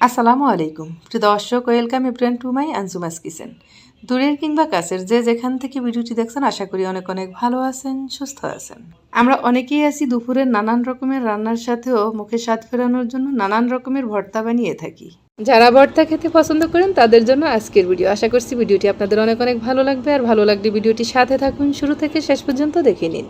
আসসালামু আলাইকুম। প্রিয় দর্শক welcome everyone to my Anjuma's kitchen দূরের কিংবা কাছের যে যেখান থেকে ভিডিওটি দেখছেন, আশা করি অনেক অনেক ভালো আছেন, সুস্থ আছেন। আমরা অনেকেই আছি দুপুরের নানান রকমের রান্নার সাথেও মুখে স্বাদ ফেরানোর জন্য নানান রকমের ভর্তা বানিয়ে থাকি। যারা ভর্তা খেতে পছন্দ করেন, তাদের জন্য আজকের ভিডিও আশা করছি ভিডিওটি আপনাদের অনেক অনেক ভালো লাগবে, আর ভালো লাগলে ভিডিওটি সাথে থাকুন। শুরু থেকে শেষ পর্যন্ত দেখে নিন।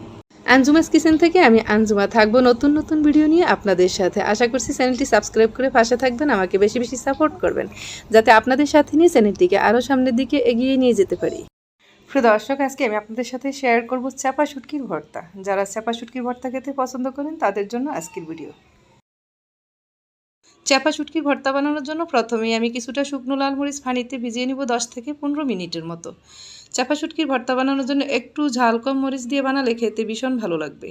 আঞ্জুমাস কিচেন থেকে আমি আঞ্জুমা থাকব নতুন নতুন ভিডিও নিয়ে আপনাদের সাথে। আশা করছি চ্যানেলটি সাবস্ক্রাইব করে পাশে থাকবেন, আমাকে বেশি বেশি সাপোর্ট করবেন, যাতে আপনাদের সাথে নিয়ে চ্যানেলটিকে আরও সামনের দিকে এগিয়ে নিয়ে যেতে পারি। প্রিয় দর্শক, আজকে আমি আপনাদের সাথে শেয়ার করব চাপা শুটকির ভর্তা। যারা চাপা শুটকির ভর্তা খেতে পছন্দ করেন, তাদের জন্য আজকের ভিডিও। চাপা শুটকির ভর্তা বানানোর জন্য প্রথমেই আমি কিছুটা শুকনো লাল মরিচ পানিতে ভিজিয়ে নিব দশ থেকে পনেরো মিনিটের মতো। চাপা শুটকির ভর্তা বানানোর জন্য একটু ঝাল কম মরিচ দিয়ে বানালে খেতে ভীষণ ভালো লাগবে।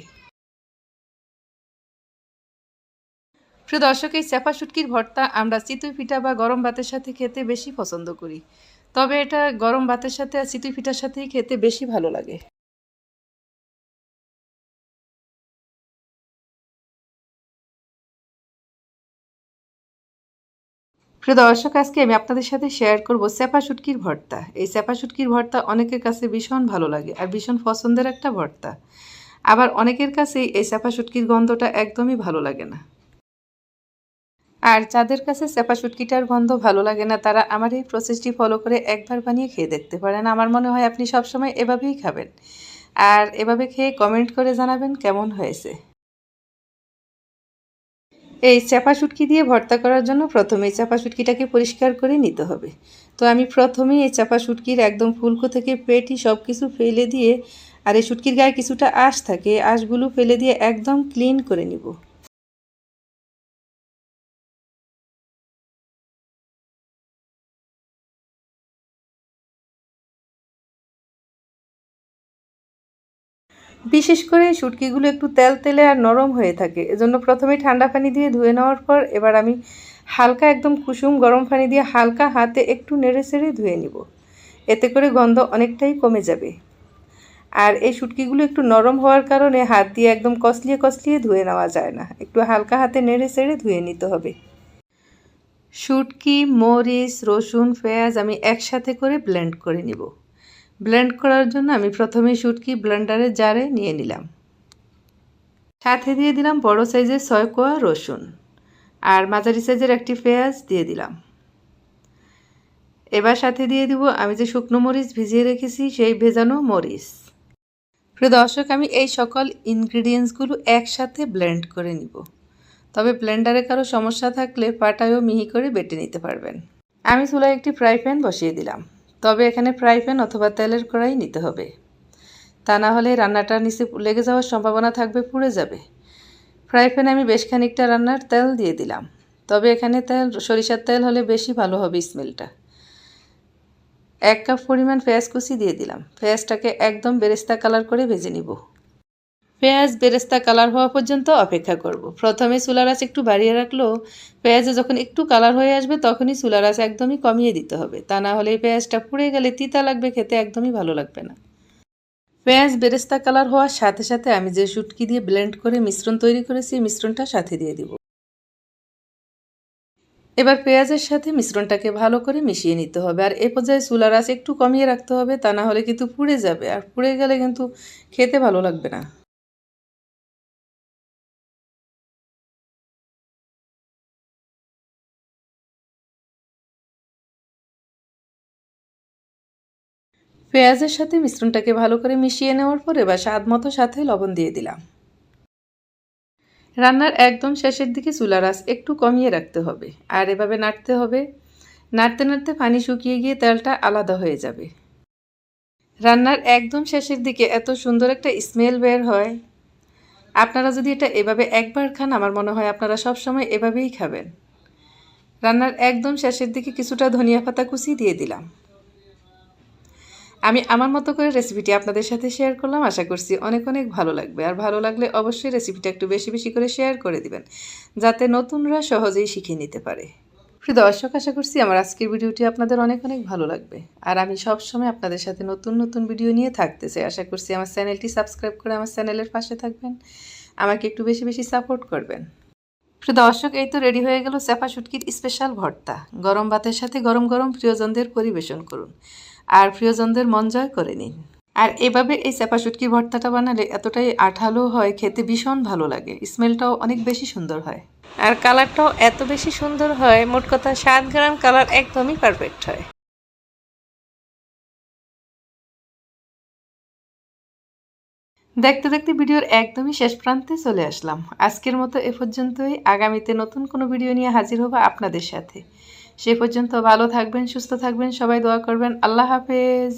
প্রিয় দর্শক, এই চাপা শুটকির ভর্তা আমরা চিতুই পিঠা বা গরম ভাতের সাথে খেতে বেশি পছন্দ করি। তবে এটা গরম ভাতের সাথে আর চিতই পিঠার সাথেই খেতে বেশি ভালো লাগে। প্রিয় দর্শক, আজকে আমি আপনাদের সাথে শেয়ার করব স্যাপা শুটকির ভর্তা। এই স্যাপা শুটকির ভর্তা অনেকের কাছে ভীষণ ভালো লাগে আর ভীষণ পছন্দের একটা ভর্তা। আবার অনেকের কাছে এই স্যাপা শুটকির গন্ধটা একদমই ভালো লাগে না। আর যাদের কাছে স্যাপা শুটকিটার গন্ধ ভালো লাগে না, তারা আমার এই প্রসেসটি ফলো করে একবার বানিয়ে খেয়ে দেখতে পারেন। আমার মনে হয় আপনি সবসময় এভাবেই খাবেন। আর এভাবে খেয়ে কমেন্ট করে জানাবেন কেমন হয়েছে। এই চাপা শুটকি দিয়ে ভর্তা করার জন্য প্রথমে চাপা শুটকিটাকে পরিষ্কার করে নিতে হবে। তো আমি প্রথমেই এই চাপা শুটকির একদম ফুলকো থেকে পেটি সব কিছু ফেলে দিয়ে আর এই শুটকির গায়ে কিছুটা আঁশ থাকে, আঁশগুলো ফেলে দিয়ে একদম ক্লিন করে নিব। বিশেষ করে শুটকিগুলো একটু তেল তেলে আর নরম হয়ে থাকে। এজন্য প্রথমে ঠান্ডা পানি দিয়ে ধুয়ে নেওয়ার পর এবার আমি হালকা একদম কুসুম গরম পানি দিয়ে হালকা হাতে একটু নেড়ে সেড়ে ধুয়ে নিব। এতে করে গন্ধ অনেকটাই কমে যাবে। আর এই শুটকিগুলো একটু নরম হওয়ার কারণে হাত দিয়ে একদম কসলিয়ে কসলিয়ে ধুয়ে নেওয়া যায় না। একটু হালকা হাতে নেড়ে সেড়ে ধুয়ে নিতে হবে। শুটকি, মরিচ, রসুন, পেঁয়াজ আমি একসাথে করে ব্লেন্ড করে নিব। ব্লেন্ড করার জন্য আমি প্রথমে শুটকি ব্লেন্ডারের জারে নিয়ে নিলাম। সাথে দিয়ে দিলাম বড় সাইজের ছয় কোয়া রসুন আর মাঝারি সাইজের একটি পেঁয়াজ দিয়ে দিলাম। এবার সাথে দিয়ে দিব আমি যে শুকনো মরিচ ভিজিয়ে রেখেছি সেই ভেজানো মরিচ। প্রিয় দর্শক, আমি এই সকল ইনগ্রিডিয়েন্টসগুলো একসাথে ব্লেন্ড করে নিব। তবে ব্লেন্ডারে কারও সমস্যা থাকলে পাটায়ও মিহি করে বেটে নিতে পারবেন। আমি চুলায় একটি ফ্রাই প্যান বসিয়ে দিলাম। তবে এখানে ফ্রাই প্যান অথবা তেলের কড়াই নিতে হবে। তা না হলে রান্নাটা নিচে লেগে যাওয়ার সম্ভাবনা থাকবে, পুড়ে যাবে। ফ্রাই প্যানে আমি বেশ খানিকটা রান্নার তেল দিয়ে দিলাম। তবে এখানে তেল, সরিষার তেল হলে বেশি ভালো হবে স্মেলটা। এক কাপ পরিমাণ পেঁয়াজ কুচি দিয়ে দিলাম। পেঁয়াজটাকে একদম বেরেস্তা কালার করে ভেজে নিব। পেঁয়াজ বেরেস্তা কালার হওয়া পর্যন্ত অপেক্ষা করব। প্রথমে চুলার আঁচ একটু বাড়িয়ে রাখলেও পেঁয়াজে যখন একটু কালার হয়ে আসবে তখনই আঁচ একদমই কমিয়ে দিতে হবে। তা না হলে পেঁয়াজটা পুড়ে গেলে তিতা লাগবে, খেতে একদমই ভালো লাগবে না। পেঁয়াজ বেরেস্তা কালার হওয়ার সাথে সাথে আমি যে শুটকি দিয়ে ব্লেন্ড করে মিশ্রণ তৈরি করেছি মিশ্রণটা সাথে দিয়ে দিব। এবার পেঁয়াজের সাথে মিশ্রণটাকে ভালো করে মিশিয়ে নিতে হবে। আর এ পর্যায়ে চুলার আঁচ একটু কমিয়ে রাখতে হবে, তা না হলে কিন্তু পুড়ে যাবে। আর পুড়ে গেলে কিন্তু খেতে ভালো লাগবে না। পেঁয়াজের সাথে মিশ্রণটাকে ভালো করে মিশিয়ে নেওয়ার পর এবার স্বাদ মতো সাথে লবণ দিয়ে দিলাম। রান্নার একদম শেষের দিকে চুলার আঁচ একটু কমিয়ে রাখতে হবে। আর এভাবে নাড়তে হবে। নাড়তে নাড়তে পানি শুকিয়ে গিয়ে তেলটা আলাদা হয়ে যাবে। রান্নার একদম শেষের দিকে এত সুন্দর একটা স্মেল বের হয়। আপনারা যদি এটা এভাবে একবার খান, আমার মনে হয় আপনারা সব সময় এভাবেই খাবেন। রান্নার একদম শেষের দিকে কিছুটা ধনিয়া পাতা কুচি দিয়ে দিলাম। আমি আমার মতো করে রেসিপিটি আপনাদের সাথে শেয়ার করলাম, আশা করছি অনেক অনেক ভালো লাগবে। আর ভালো লাগলে অবশ্যই রেসিপিটা একটু বেশি বেশি করে শেয়ার করে দিবেন, যাতে নতুনরা সহজেই শিখে নিতে পারে। প্রিয় দর্শক, আশা করছি আমার আজকের ভিডিওটি আপনাদের অনেক অনেক ভালো লাগবে। আর আমি সব সময় আপনাদের সাথে নতুন নতুন ভিডিও নিয়ে থাকতে চাই। আশা করছি আমার চ্যানেলটি সাবস্ক্রাইব করে আমার চ্যানেলের পাশে থাকবেন, আমাকে একটু বেশি বেশি সাপোর্ট করবেন। প্রিয় দর্শক, এই তো রেডি হয়ে গেল চেপা শুটকির স্পেশাল ভর্তা। গরম ভাতের সাথে গরম গরম প্রিয়জনদের পরিবেশন করুন। আর প্রিয়জনদের মন জয় করে নিন। আর এভাবে এই চেপা শুটকির ভর্তাটা বানালে এতটাই আঠালো হয়, খেতে ভীষণ ভালো লাগে। স্মেলটাও অনেক বেশি সুন্দর হয়। আর কালারটাও এত বেশি সুন্দর হয়, মোট কথা সাত গ্রাম কালার একদমই পারফেক্ট হয়। দেখতে দেখতে ভিডিওর একদমই শেষ প্রান্তে চলে আসলাম। আজকের মতো এ পর্যন্তই। আগামীতে নতুন কোনো ভিডিও নিয়ে হাজির হব আপনাদের সাথে। সে পর্যন্ত ভালো থাকবেন সুস্থ থাকবেন সবাই দোয়া করবেন। আল্লাহ হাফেজ।